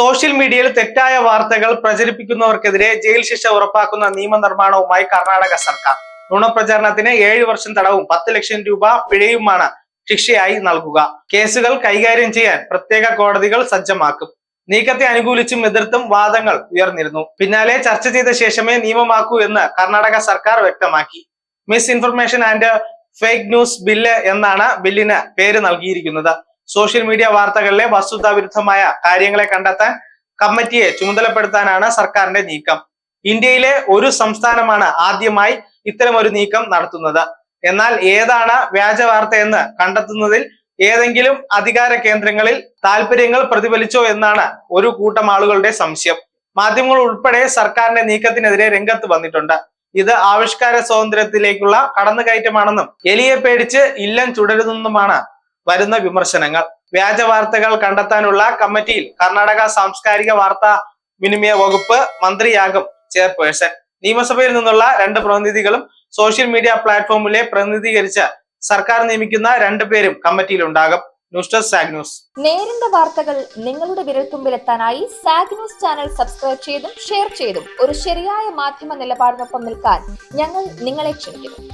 Social മീഡിയയിൽ തെറ്റായ വാർത്തകൾ പ്രചരിപ്പിക്കുന്നവർക്കെതിരെ ജയിൽ ശിക്ഷ ഉറപ്പാക്കുന്ന നിയമനിർമ്മാണവുമായി കർണാടക സർക്കാർ. നുണപ്രചാരണത്തിന് ഏഴ് വർഷം തടവും പത്ത് ലക്ഷം രൂപ പിഴയുമാണ് ശിക്ഷയായി നൽകുക. കേസുകൾ കൈകാര്യം ചെയ്യാൻ പ്രത്യേക കോടതികൾ സജ്ജമാക്കും. നീക്കത്തെ അനുകൂലിച്ചും എതിർത്തും വാദങ്ങൾ ഉയർന്നിരുന്നു. പിന്നാലെ ചർച്ച ചെയ്ത ശേഷമേ നിയമമാക്കൂ എന്ന് കർണാടക സർക്കാർ വ്യക്തമാക്കി. Misinformation and fake news bill എന്നാണ് ബില്ലിന് പേര് നൽകിയിരിക്കുന്നത്. സോഷ്യൽ മീഡിയ വാർത്തകളിലെ വസ്തുതാവിരുദ്ധമായ കാര്യങ്ങളെ കണ്ടെത്താൻ കമ്മിറ്റിയെ ചുമതലപ്പെടുത്താനാണ് സർക്കാരിന്റെ നീക്കം. ഇന്ത്യയിലെ ഒരു സംസ്ഥാനമാണ് ആദ്യമായി ഇത്തരം ഒരു നീക്കം നടത്തുന്നത്. എന്നാൽ ഏതാണ് വ്യാജ വാർത്ത എന്ന് കണ്ടെത്തുന്നതിൽ ഏതെങ്കിലും അധികാര കേന്ദ്രങ്ങളിൽ താല്പര്യങ്ങൾ പ്രതിഫലിച്ചോ എന്നാണ് ഒരു കൂട്ടം ആളുകളുടെ സംശയം. മാധ്യമങ്ങൾ ഉൾപ്പെടെ സർക്കാരിന്റെ നീക്കത്തിനെതിരെ രംഗത്ത് വന്നിട്ടുണ്ട്. ഇത് ആവിഷ്കാര സ്വാതന്ത്ര്യത്തിലേക്കുള്ള കടന്നുകയറ്റമാണെന്നും എലിയെ പേടിച്ച് ഇല്ലം ചുടരുതെന്നുമാണ് വരുന്ന വിമർശനങ്ങൾ. വ്യാജ വാർത്തകൾ കണ്ടെത്താനുള്ള കമ്മിറ്റിയിൽ കർണാടക സാംസ്കാരിക വാർത്താ വിനിമയ വകുപ്പ് മന്ത്രിയാകും ചെയർപേഴ്സൺ. നിയമസഭയിൽ നിന്നുള്ള രണ്ട് പ്രതിനിധികളും സോഷ്യൽ മീഡിയ പ്ലാറ്റ്ഫോമിലെ പ്രതിനിധീകരിച്ച് സർക്കാർ നിയമിക്കുന്ന രണ്ടു പേരും കമ്മിറ്റിയിൽ ഉണ്ടാകും ന്യൂസ് ഡെസ്ക് സാഗ് ന്യൂസ്. നേരിന്റെ വാർത്തകൾ നിങ്ങളുടെ വിരൽത്തുമ്പിലെത്താനായി സാഗ് ന്യൂസ് ചാനൽ സബ്സ്ക്രൈബ് ചെയ്തും ഷെയർ ചെയ്തും ഒരു ശരിയായ മാധ്യമ നിലപാടിനൊപ്പം നിൽക്കാൻ ഞങ്ങൾ നിങ്ങളെ ക്ഷണിക്കുന്നു.